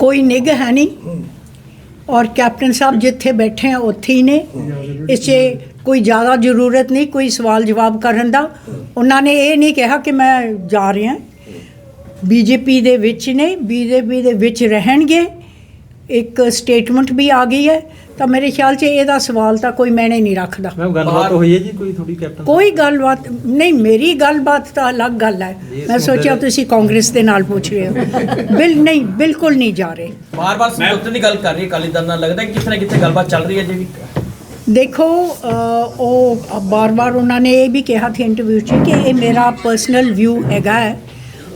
ਕੋਈ ਨਿਗ ਹੈ ਨਹੀਂ। ਔਰ ਕੈਪਟਨ ਸਾਹਿਬ ਜਿੱਥੇ ਬੈਠੇ ਆ, ਉੱਥੇ ਹੀ ਨੇ। ਇਸ 'ਚ ਕੋਈ ਜ਼ਿਆਦਾ ਜ਼ਰੂਰਤ ਨਹੀਂ, ਕੋਈ ਸਵਾਲ ਜਵਾਬ ਕਰਨ ਦਾ। ਉਹਨਾਂ ਨੇ ਇਹ ਨਹੀਂ ਕਿਹਾ ਕਿ ਮੈਂ ਜਾ ਰਿਹਾ। ਬੀਜੇਪੀ ਦੇ ਵਿੱਚ ਨੇ ਬੀਜੇਪੀ ਦੇ ਵਿੱਚ ਰਹਿਣਗੇ। ਇੱਕ ਸਟੇਟਮੈਂਟ ਵੀ ਆ ਗਈ ਹੈ। ਤਾਂ ਮੇਰੇ ਖਿਆਲ 'ਚ ਇਹਦਾ ਸਵਾਲ ਤਾਂ ਕੋਈ ਮੈਨੇ ਨਹੀਂ ਰੱਖਦਾ। ਮੈਮ ਗੱਲਬਾਤ ਹੋਈ ਹੈ ਜੀ ਕੋਈ ਥੋੜੀ ਕੈਪਟਨ ਕੋਈ ਗੱਲਬਾਤ ਨਹੀਂ ਮੇਰੀ ਗੱਲਬਾਤ ਤਾਂ ਅਲੱਗ ਗੱਲ ਹੈ। ਮੈਂ ਸੋਚਿਆ ਤੁਸੀਂ ਕਾਂਗਰਸ ਦੇ ਨਾਲ ਪੁੱਛ ਰਹੇ ਹੋ। ਬਿਲ ਨਹੀਂ ਬਿਲਕੁਲ ਨਹੀਂ ਜਾ ਰਹੇ। ਬਾਰ-ਬਾਰ ਸਮਝੌਤੇ ਦੀ ਗੱਲ ਕਰ ਰਹੀ ਹੈ ਅਕਾਲੀ ਦਲ ਨਾਲ ਲੱਗਦਾ ਕਿ ਕਿਤੇ ਨਾ ਕਿਤੇ ਗੱਲਬਾਤ ਚੱਲ ਰਹੀ ਹੈ ਜੀ? ਵੀ ਦੇਖੋ ਉਹ ਬਾਰ-ਬਾਰ ਉਹਨਾਂ ਨੇ ਇਹ ਵੀ ਕਿਹਾ ਸੀ ਇੰਟਰਵਿਊ 'ਚ ਕਿ ਇਹ ਮੇਰਾ ਪਰਸਨਲ ਵਿਊ ਹੈਗਾ ਹੈ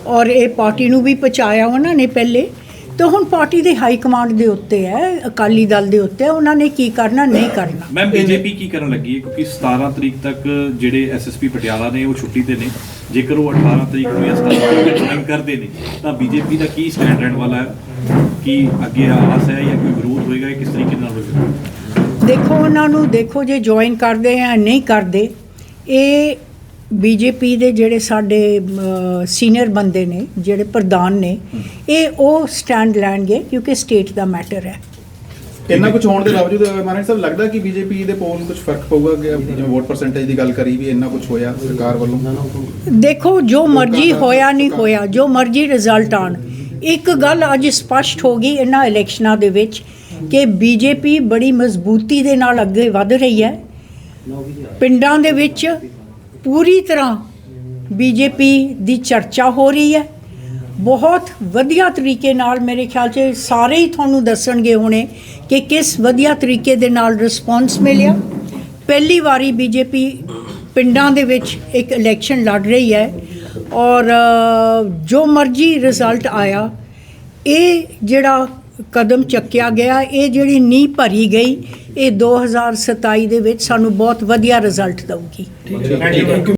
ਔਰ ਇਹ ਪਾਰਟੀ ਨੂੰ ਵੀ ਪਹੁੰਚਾਇਆ ਉਹਨਾਂ ਨੇ ਪਹਿਲੇ। ਤਾਂ ਹੁਣ ਪਾਰਟੀ ਦੇ ਹਾਈ ਕਮਾਂਡ ਦੇ ਉੱਤੇ ਹੈ ਅਕਾਲੀ ਦਲ ਦੇ ਉੱਤੇ ਹੈ, ਉਹਨਾਂ ਨੇ ਕੀ ਕਰਨਾ ਨਹੀਂ ਕਰਨਾ। ਮੈਮ ਬੀਜੇਪੀ ਕੀ ਕਰਨ ਲੱਗੀ ਹੈ? ਕਿਉਂਕਿ 17 ਤਰੀਕ ਤੱਕ ਜਿਹੜੇ ਐਸਐਸਪੀ ਪਟਿਆਲਾ ਨੇ ਉਹ ਛੁੱਟੀ ਤੇ ਨੇ। ਜੇਕਰ ਉਹ 18 ਤਰੀਕ ਨੂੰ ਜਾਂ 17 ਤਰੀਕ ਨੂੰ ਜੁਆਇਨ ਕਰਦੇ ਨੇ ਤਾਂ ਬੀਜੇਪੀ ਦਾ ਕੀ ਸਟੈਂਡ ਰਹਿਣ ਵਾਲਾ ਹੈ? ਕੀ ਅੱਗੇ ਆਸ ਹੈ ਜਾਂ ਕੋਈ ਵਿਰੋਧ ਹੋਏਗਾ ਕਿਸ ਤਰੀਕੇ ਨਾਲ ਹੋਏਗਾ? ਦੇਖੋ ਉਹਨਾਂ ਨੂੰ ਦੇਖੋ ਜੇ ਜੁਆਇਨ ਕਰਦੇ ਆ ਨਹੀਂ ਕਰਦੇ ਇਹ ਬੀਜੇਪੀ ਦੇ ਜਿਹੜੇ ਸਾਡੇ ਸੀਨੀਅਰ ਬੰਦੇ ਨੇ ਜਿਹੜੇ ਪ੍ਰਧਾਨ ਨੇ ਇਹ ਉਹ ਸਟੈਂਡ ਲੈਣਗੇ ਕਿਉਂਕਿ ਸਟੇਟ ਦਾ ਮੈਟਰ ਹੈ। ਇੰਨਾ ਕੁਝ ਹੋਣ ਦੇ ਬਾਵਜੂਦ ਮਾਨਕ ਸਾਹਿਬ ਲੱਗਦਾ ਕਿ ਬੀਜੇਪੀ ਦੇ ਪੋਲ ਨੂੰ ਕੁਝ ਫ਼ਰਕ ਪਊਗਾ ਕਿ ਜਿਵੇਂ ਵੋਟ ਪਰਸੈਂਟੇਜ ਦੀ ਗੱਲ ਕਰੀ ਵੀ ਇੰਨਾ ਕੁਝ ਹੋਇਆ ਸਰਕਾਰ ਵੱਲੋਂ? ਦੇਖੋ ਜੋ ਮਰਜ਼ੀ ਹੋਇਆ ਨਹੀਂ ਹੋਇਆ ਜੋ ਮਰਜ਼ੀ ਰਿਜ਼ਲਟ ਆਣ ਇੱਕ ਗੱਲ ਅੱਜ ਸਪਸ਼ਟ ਹੋ ਗਈ ਇਹਨਾਂ ਇਲੈਕਸ਼ਨਾਂ ਦੇ ਵਿੱਚ ਕਿ ਬੀਜੇਪੀ ਬੜੀ ਮਜ਼ਬੂਤੀ ਦੇ ਨਾਲ ਅੱਗੇ ਵਧ ਰਹੀ ਹੈ। ਪਿੰਡਾਂ ਦੇ ਵਿੱਚ ਪੂਰੀ ਤਰ੍ਹਾਂ ਬੀਜੇਪੀ ਦੀ ਚਰਚਾ ਹੋ ਰਹੀ ਹੈ। ਬਹੁਤ ਵਧੀਆ ਤਰੀਕੇ ਨਾਲ ਮੇਰੇ ਖਿਆਲ 'ਚ ਸਾਰੇ ਹੀ ਤੁਹਾਨੂੰ ਦੱਸਣਗੇ ਹੁਣੇ ਕਿ ਕਿਸ ਵਧੀਆ ਤਰੀਕੇ ਦੇ ਨਾਲ ਰਿਸਪੌਂਸ ਮਿਲਿਆ। ਪਹਿਲੀ ਵਾਰੀ ਬੀਜੇਪੀ ਪਿੰਡਾਂ ਦੇ ਵਿੱਚ ਇੱਕ ਇਲੈਕਸ਼ਨ ਲੜ ਰਹੀ ਹੈ ਔਰ ਜੋ ਮਰਜ਼ੀ ਰਿਜ਼ਲਟ ਆਇਆ, ਇਹ ਜਿਹੜਾ ਕਦਮ ਚੱਕਿਆ ਗਿਆ। ਇਹ ਜਿਹੜੀ ਨੀਂਹ ਭਰੀ ਗਈ, ਇਹ 2027 ਦੇ ਵਿੱਚ ਸਾਨੂੰ ਬਹੁਤ ਵਧੀਆ ਰਿਜ਼ਲਟ ਦਊਗੀ।